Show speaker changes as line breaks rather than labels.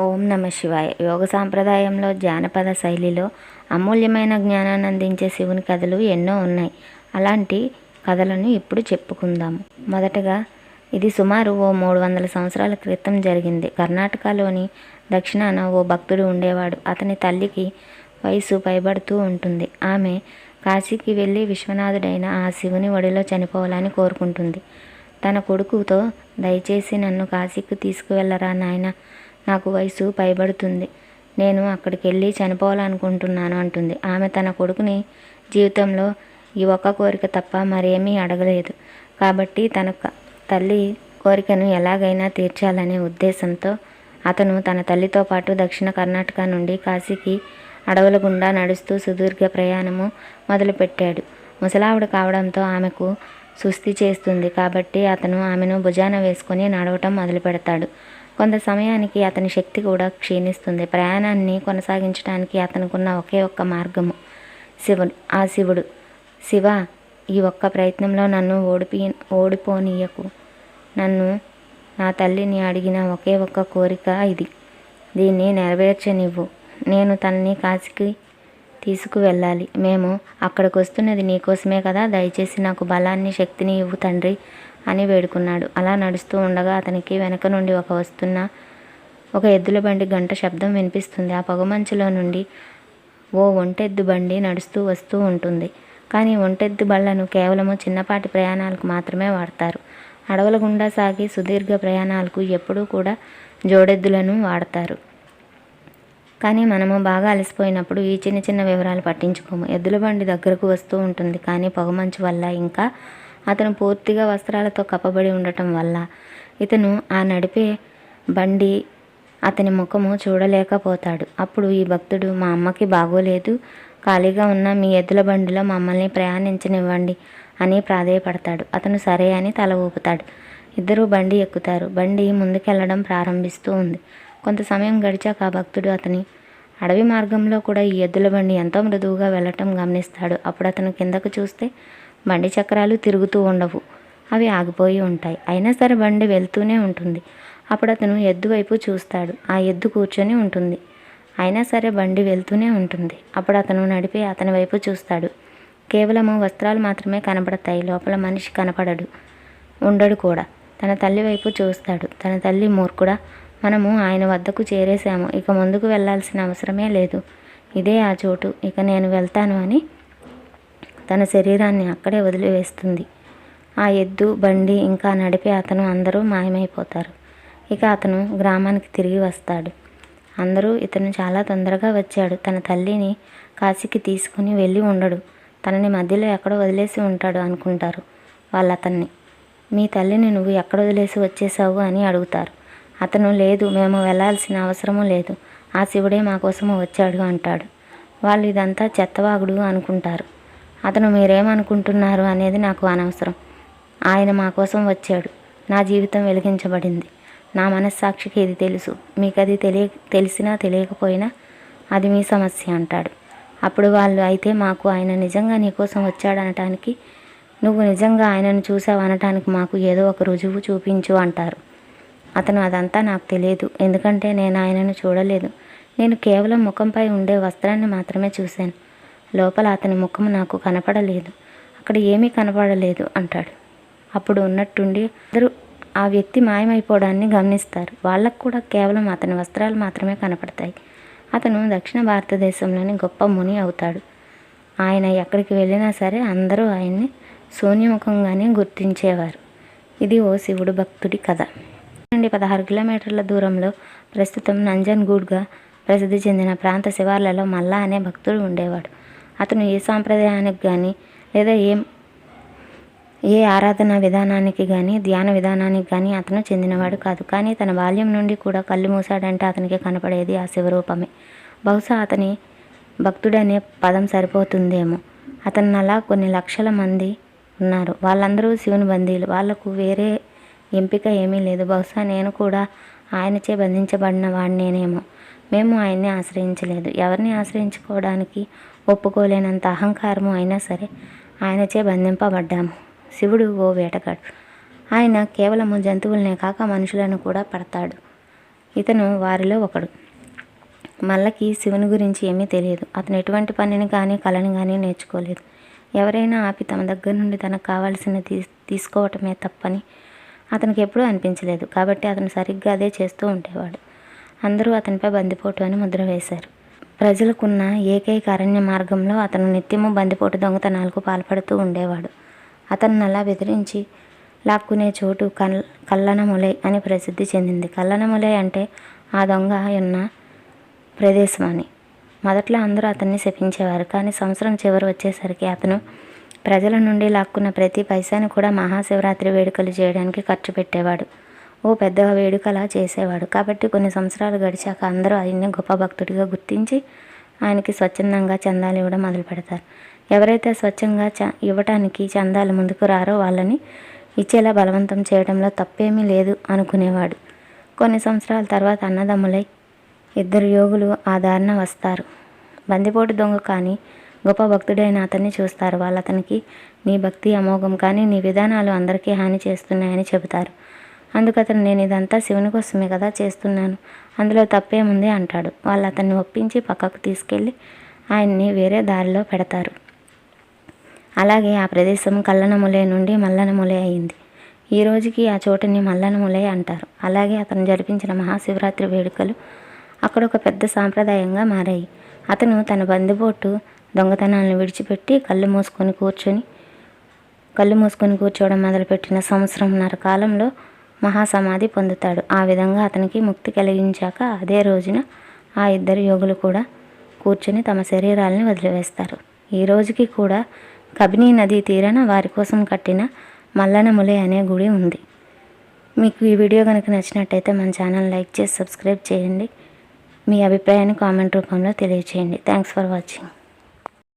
ఓం నమ శివాయ. యోగ సాంప్రదాయంలో జానపద శైలిలో అమూల్యమైన జ్ఞానాన్ని అందించే శివుని కథలు ఎన్నో ఉన్నాయి. అలాంటి కథలను ఇప్పుడు చెప్పుకుందాము మొదటగా ఇది సుమారు ఓ మూడు వందల సంవత్సరాల క్రితం జరిగింది. కర్ణాటకలోని దక్షిణాన ఓ భక్తుడు ఉండేవాడు. అతని తల్లికి వయసు పైబడుతూ ఉంటుంది. ఆమె కాశీకి వెళ్ళి విశ్వనాథుడైన ఆ శివుని ఒడిలో చనిపోవాలని కోరుకుంటుంది. తన కొడుకుతో దయచేసి నన్ను కాశీకి తీసుకువెళ్ళరా నాయన. నాకు వయసు పైబడుతుంది. నేను అక్కడికి వెళ్ళి చనిపోవాలనుకుంటున్నాను అంటుంది. ఆమె తన కొడుకుని జీవితంలో ఈ ఒక్క కోరిక తప్ప మరేమీ అడగలేదు. కాబట్టి తన తల్లి కోరికను ఎలాగైనా తీర్చాలనే ఉద్దేశంతో అతను తన తల్లితో పాటు దక్షిణ కర్ణాటక నుండి కాశీకి అడవుల గుండా నడుస్తూ సుదీర్ఘ ప్రయాణము మొదలుపెట్టాడు. ముసలావిడ కావడంతో ఆమెకు సుస్థి చేస్తుంది. కాబట్టి అతను ఆమెను భుజాన వేసుకొని నడవటం మొదలు పెడతాడు కొంత సమయానికి అతని శక్తి కూడా క్షీణిస్తుంది. ప్రయాణాన్ని కొనసాగించడానికి అతనుకున్న ఒకే ఒక్క మార్గము శివుడు ఆ శివుడు. శివ ఈ ఒక్క ప్రయత్నంలో నన్ను ఓడిపి ఓడిపోనీయకు. నన్ను నా తల్లిని అడిగిన ఒకే ఒక్క కోరిక ఇది. దీన్ని నెరవేర్చనివ్వు. నేను తనని కాశీకి తీసుకువెళ్ళాలి మేము అక్కడికి వస్తున్నది నీకోసమే కదా. దయచేసి నాకు బలాన్ని శక్తిని ఇవ్వు తండ్రి. అని వేడుకున్నాడు. అలా నడుస్తూ ఉండగా అతనికి వెనక నుండి ఒక వస్తున్న ఒక ఎద్దుల బండి గంట శబ్దం వినిపిస్తుంది. ఆ పొగమంచులో నుండి ఓ ఒంటెద్దు బండి నడుస్తూ వస్తూ ఉంటుంది. కానీ ఒంటెద్దు బళ్ళను కేవలము చిన్నపాటి ప్రయాణాలకు మాత్రమే వాడతారు. అడవుల గుండా సాగి సుదీర్ఘ ప్రయాణాలకు ఎప్పుడూ కూడా జోడెద్దులను వాడతారు. కానీ మనము బాగా అలసిపోయినప్పుడు ఈ చిన్న చిన్న వివరాలు పట్టించుకోము. ఎద్దుల బండి దగ్గరకు వస్తూ ఉంటుంది. కానీ పొగమంచు వల్ల ఇంకా అతను పూర్తిగా వస్త్రాలతో కప్పబడి ఉండటం వల్ల ఇతను ఆ నడిపే బండి అతని ముఖము చూడలేకపోతాడు. అప్పుడు ఈ భక్తుడు మా అమ్మకి బాగోలేదు. ఖాళీగా ఉన్న మీ ఎద్దుల బండిలో మమ్మల్ని ప్రయాణించనివ్వండి అని ప్రాధేయపడతాడు. అతను సరే అని తల ఊపుతాడు. ఇద్దరూ బండి ఎక్కుతారు. బండి ముందుకెళ్ళడం ప్రారంభిస్తూ ఉంది. కొంత సమయం గడిచాక ఆ భక్తుడు అతని అడవి మార్గంలో కూడా ఈ ఎద్దుల బండి ఎంతో మృదువుగా వెళ్ళటం గమనిస్తాడు. అప్పుడు అతను కిందకు చూస్తే బండి చక్రాలు తిరుగుతూ ఉండవు. అవి ఆగిపోయి ఉంటాయి. అయినా సరే బండి వెళ్తూనే ఉంటుంది. అప్పుడు అతను ఎద్దు వైపు చూస్తాడు. ఆ ఎద్దు కూర్చొని ఉంటుంది. అయినా సరే బండి వెళ్తూనే ఉంటుంది. అప్పుడు అతను నడిపి అతని వైపు చూస్తాడు. కేవలము వస్త్రాలు మాత్రమే కనబడతాయి లోపల మనిషి కనపడడు. ఉండడు కూడా. తన తల్లి వైపు చూస్తాడు. తన తల్లి మూర్ఖుడా. మనము ఆయన వద్దకు చేరేశాము. ఇక ముందుకు వెళ్ళాల్సిన అవసరమే లేదు. ఇదే ఆ చోటు. ఇక నేను వెళ్తాను అని తన శరీరాన్ని అక్కడే వదిలివేస్తుంది. ఆ ఎద్దు బండి ఇంకా నడిపే అతను అందరూ మాయమైపోతారు. ఇక అతను గ్రామానికి తిరిగి వస్తాడు. అందరూ ఇతను చాలా తొందరగా వచ్చాడు. తన తల్లిని కాశీకి తీసుకుని వెళ్ళి ఉండడు. తనని మధ్యలో ఎక్కడో వదిలేసి ఉంటాడు అనుకుంటారు వాళ్ళు అతన్ని మీ తల్లిని నువ్వు ఎక్కడ వదిలేసి వచ్చేసావు అని అడుగుతారు. అతను లేదు మేము వెళ్ళాల్సిన అవసరము లేదు. ఆ శివుడే మాకోసము వచ్చాడు అంటాడు. వాళ్ళు ఇదంతా చెత్తవాగుడు అనుకుంటారు. అతను మీరేమనుకుంటున్నారు అనేది నాకు అనవసరం. ఆయన మా కోసం వచ్చాడు. నా జీవితం వెలిగించబడింది. నా మనస్సాక్షికి ఇది తెలుసు. మీకు అది తెలియ తెలిసినా తెలియకపోయినా అది మీ సమస్య అంటాడు. అప్పుడు వాళ్ళు అయితే మాకు ఆయన నిజంగా నీకోసం వచ్చాడనటానికి నువ్వు నిజంగా ఆయనను చూసావు అనటానికి మాకు ఏదో ఒక రుజువు చూపించు అంటారు. అతను అదంతా నాకు తెలియదు. ఎందుకంటే నేను ఆయనను చూడలేదు. నేను కేవలం ముఖంపై ఉండే వస్త్రాన్ని మాత్రమే చూశాను. లోపల అతని ముఖం నాకు కనపడలేదు. అక్కడ ఏమీ కనపడలేదు అంటాడు. అప్పుడు ఉన్నట్టుండి అందరూ ఆ వ్యక్తి మాయమైపోవడాన్ని గమనిస్తారు. వాళ్ళకు కూడా కేవలం అతని వస్త్రాలు మాత్రమే కనపడతాయి. అతను దక్షిణ భారతదేశంలోని గొప్ప ముని అవుతాడు. ఆయన ఎక్కడికి వెళ్ళినా సరే అందరూ ఆయన్ని శూన్యముఖంగానే గుర్తించేవారు. ఇది ఓ శివుడు భక్తుడి కథ. నుండి పదహారు కిలోమీటర్ల దూరంలో ప్రస్తుతం నంజన్గూడ్గా ప్రసిద్ధి చెందిన ప్రాంత శివార్లలో మల్లా అనే భక్తుడు ఉండేవాడు. అతను ఏ సాంప్రదాయానికి కానీ లేదా ఏ ఏ ఆరాధన విధానానికి కానీ ధ్యాన విధానానికి కానీ అతను చెందినవాడు కాదు. కానీ తన బాల్యం నుండి కూడా కళ్ళు మూసాడంటే అతనికి కనపడేది ఆ శివరూపమే. బహుశా అతని భక్తుడనే పదం సరిపోతుందేమో. అతను అలా కొన్ని లక్షల మంది ఉన్నారు. వాళ్ళందరూ శివుని బందీలు. వాళ్ళకు వేరే ఎంపిక ఏమీ లేదు. బహుశా నేను కూడా ఆయనచే బంధించబడిన వాడినేనేమో మేము ఆయన్ని ఆశ్రయించలేదు. ఎవరిని ఆశ్రయించుకోవడానికి ఒప్పుకోలేనంత అహంకారము అయినా సరే ఆయనచే బంధింపబడ్డాము. శివుడు ఓ వేటగాడు. ఆయన కేవలము జంతువులనే కాక మనుషులను కూడా పడతాడు. ఇతను వారిలో ఒకడు. మల్లకి శివుని గురించి ఏమీ తెలియదు. అతను ఎటువంటి పనిని కానీ కళని కానీ నేర్చుకోలేదు. ఎవరైనా ఆపి తమ దగ్గర నుండి తనకు కావాల్సిన తీ తీసుకోవటమే తప్పని అతనికి ఎప్పుడూ అనిపించలేదు. కాబట్టి అతను సరిగ్గా అదే చేస్తూ ఉండేవాడు. అందరూ అతనిపై బందిపోటు అని ముద్ర వేశారు. ప్రజలకున్న ఏకైక అరణ్య మార్గంలో అతను నిత్యము బందిపోటు దొంగతనాలకు పాల్పడుతూ ఉండేవాడు. అతన్ని అలా బెదిరించి లాక్కునే చోటు కల్ కల్లనములై అని ప్రసిద్ధి చెందింది. కల్లనములై అంటే ఆ దొంగ ఉన్న ప్రదేశం అని. మొదట్లో అందరూ అతన్ని శపించేవారు కానీ సంవత్సరం చివరి వచ్చేసరికి అతను ప్రజల నుండి లాక్కున్న ప్రతి పైసాను కూడా మహాశివరాత్రి వేడుకలు చేయడానికి ఖర్చు పెట్టేవాడు. ఓ పెద్ద వేడుకలా చేసేవాడు. కాబట్టి కొన్ని సంవత్సరాలు గడిచాక అందరూ ఆయన్ని గొప్ప భక్తుడిగా గుర్తించి ఆయనకి స్వచ్ఛందంగా చందాలు ఇవ్వడం మొదలు పెడతారు. ఎవరైతే స్వచ్ఛంగా చ ఇవ్వటానికి చందాలు ముందుకు రారో వాళ్ళని ఇచ్చేలా బలవంతం చేయడంలో తప్పేమీ లేదు అనుకునేవాడు. కొన్ని సంవత్సరాల తర్వాత అన్నదమ్ములై ఇద్దరు యోగులు ఆ దారిన వస్తారు. బందిపోటు దొంగ కానీ గొప్ప భక్తుడైన అతన్ని చూస్తారు. వాళ్ళు అతనికి నీ భక్తి అమోఘం కానీ నీ విధానాలు అందరికీ హాని చేస్తున్నాయని చెబుతారు. అందుకు అతను నేను ఇదంతా శివుని కోసమే కదా చేస్తున్నాను. అందులో తప్పేముంది అంటాడు. వాళ్ళు అతన్ని ఒప్పించి పక్కకు తీసుకెళ్ళి ఆయన్ని వేరే దారిలో పెడతారు. అలాగే ఆ ప్రదేశం కల్లనములే నుండి మల్లనములే అయింది. ఈ రోజుకి ఆ చోటుని మల్లనములే అంటారు. అలాగే అతను జరిపించిన మహాశివరాత్రి వేడుకలు అక్కడ ఒక పెద్ద సాంప్రదాయంగా మారాయి. అతను తన బందిపోటు దొంగతనాలను విడిచిపెట్టి కళ్ళు మూసుకొని కూర్చొని కళ్ళు మూసుకొని కూర్చోవడం మొదలుపెట్టిన సంవత్సరంన్నర కాలంలో మహాసమాధి పొందుతాడు. ఆ విధంగా అతనికి ముక్తి కలిగించాక అదే రోజున ఆ ఇద్దరు యోగులు కూడా కూర్చొని తమ శరీరాలని వదిలివేస్తారు. ఈ రోజుకి కూడా కబినీ నదీ తీరాన వారి కోసం కట్టిన మల్లనములే అనే గుడి ఉంది. మీకు ఈ వీడియో కనుక నచ్చినట్టయితే మన ఛానల్ లైక్ చేసి సబ్స్క్రైబ్ చేయండి. మీ అభిప్రాయాన్ని కామెంట్ రూపంలో తెలియచేయండి. Thanks for watching.